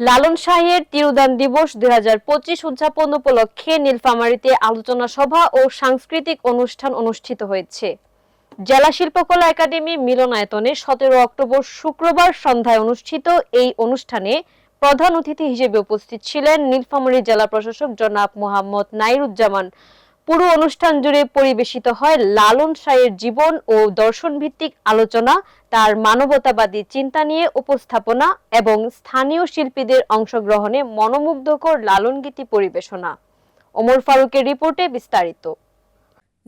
লালন শাহের তিরুদান দিবস দুই উদযাপন উপলক্ষে নীলফামারীতে আলোচনা সভা ও সাংস্কৃতিক অনুষ্ঠান অনুষ্ঠিত হয়েছে। জেলা শিল্পকলা একাডেমি মিলনায়তনে সতেরো অক্টোবর শুক্রবার সন্ধ্যায় অনুষ্ঠিত এই অনুষ্ঠানে প্রধান অতিথি হিসেবে উপস্থিত ছিলেন নীলফামারী জেলা প্রশাসক জনাব মোহাম্মদ নাইরুজ্জামান। পুরো অনুষ্ঠান জুড়ে পরিবেশিত হয় লালন শাহের জীবন ও দর্শন ভিত্তিক আলোচনা, তার মানবতাবাদী চিন্তা নিয়ে উপস্থাপনা এবং স্থানীয় শিল্পীদের অংশগ্রহণে মনোমুগ্ধকর লালন গীতি পরিবেশনা। ওমর ফারুকের রিপোর্টে বিস্তারিত।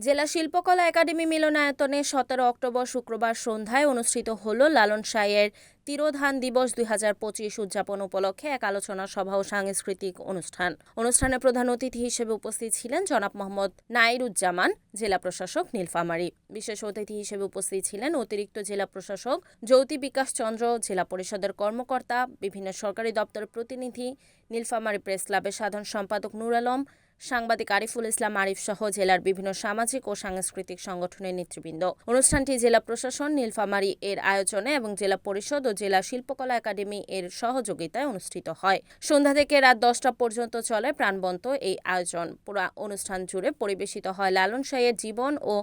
জেলা শিল্পকলা একাডেমি মিলনায়তনে সতেরো অক্টোবর শুক্রবার সন্ধ্যায় অনুষ্ঠিত হল লালন সাইয়ের তিরোধান দিবস দুই হাজার পঁচিশ উদযাপন উপলক্ষে এক আলোচনা সভা ও সাংস্কৃতিক অনুষ্ঠান। অনুষ্ঠানে প্রধান অতিথি হিসেবে উপস্থিত ছিলেন জনাব মোহাম্মদ নাইরুজ্জামান, জেলা প্রশাসক নীলফামারী। বিশেষ অতিথি হিসেবে উপস্থিত ছিলেন অতিরিক্ত জেলা প্রশাসক জ্যোতি বিকাশ চন্দ্র, জেলা পরিষদের কর্মকর্তা, বিভিন্ন সরকারি দপ্তরের প্রতিনিধি, নীলফামারী প্রেস ক্লাবের সাধারণ সম্পাদক নুর আলম সাংবাদিক আরিফুল ইসলাম আরিফ সহ জেলার বিভিন্ন সামাজিক ও সাংস্কৃতিক সংগঠনের নেতৃবৃন্দ। অনুষ্ঠানটি জেলা প্রশাসন, নীলফামারী এর আয়োজনে এবং জেলা পরিষদ ও জেলা শিল্পকলা একাডেমি এর সহযোগিতায় অনুষ্ঠিত হয়। সন্ধ্যা থেকে রাত দশটা পর্যন্ত চলে প্রাণবন্ত এই আয়োজন। পুরা অনুষ্ঠান জুড়ে পরিবেশিত হয় লালন শাহের জীবন ও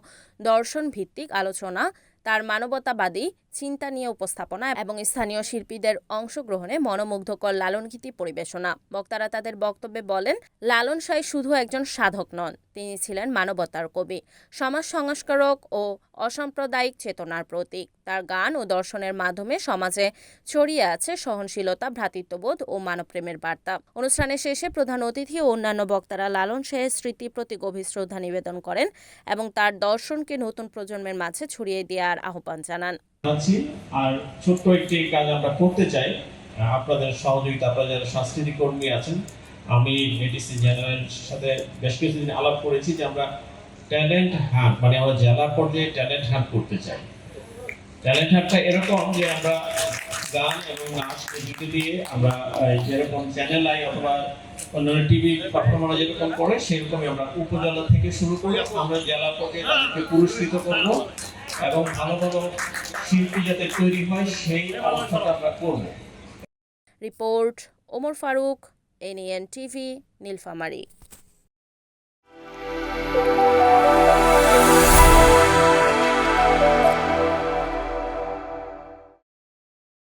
দর্শন ভিত্তিক আলোচনা। তার মানবতাবাদী চিন্তা নিয়ে উপস্থাপনা এবং স্থানীয় শিল্পীদের অংশগ্রহণে মনোমুগ্ধকর লালনগীতি পরিবেশনা। বক্তারা তাদের বক্তব্যে বলেন, লালন সাই শুধু একজন সাধক নন, তিনি ছিলেন মানবতার কবি, সমাজ সংস্কারক ও অসাম্প্রদায়িক চেতনার প্রতীক। তার গান ও দর্শনের মাধ্যমে সমাজে ছড়িয়ে আছে সহনশীলতা, ভ্রাতৃত্ববোধ ও মানবপ্রেমের বার্তা। অনুষ্ঠানের শেষে প্রধান অতিথি ও অন্যান্য বক্তারা লালন শাহের স্মৃতি প্রতি গভীর শ্রদ্ধা নিবেদন করেন এবং তার দর্শনকে নতুন প্রজন্মের মাঝে ছড়িয়ে দেওয়ার আহ্বান জানান। আছি আর ছোট্ট একটি কাজ আমরা করতে চাই। আপনাদের সহযোগিতা, আপনারা যারা সাংস্কৃতিক কর্মী আছেন, আমি সাথে বেশ কিছুদিন আলাপ করেছি যে আমরা ট্যালেন্ট হান্ট মানে আমরা জেলা পর্যায়ে ট্যালেন্ট হান্ট করতে চাই। ট্যালেন্ট হান্টটা এরকম যে আমরা গান এবং নাচ দুটো দিয়ে আমরা যেরকম চ্যানেল আই অথবা অন্যান্য টিভি পারফর্মাররা যেরকম করে, সেরকমই আমরা উপজেলা থেকে শুরু করে আমরা জেলা পর্যায়ে পুরস্কৃত করব। এবং ভালো ভালো শিল্পী যাতে তৈরি হয়, সেই অবস্থাটা আমরা করব। Report, Omar Faruk NN TV, Nilphamari.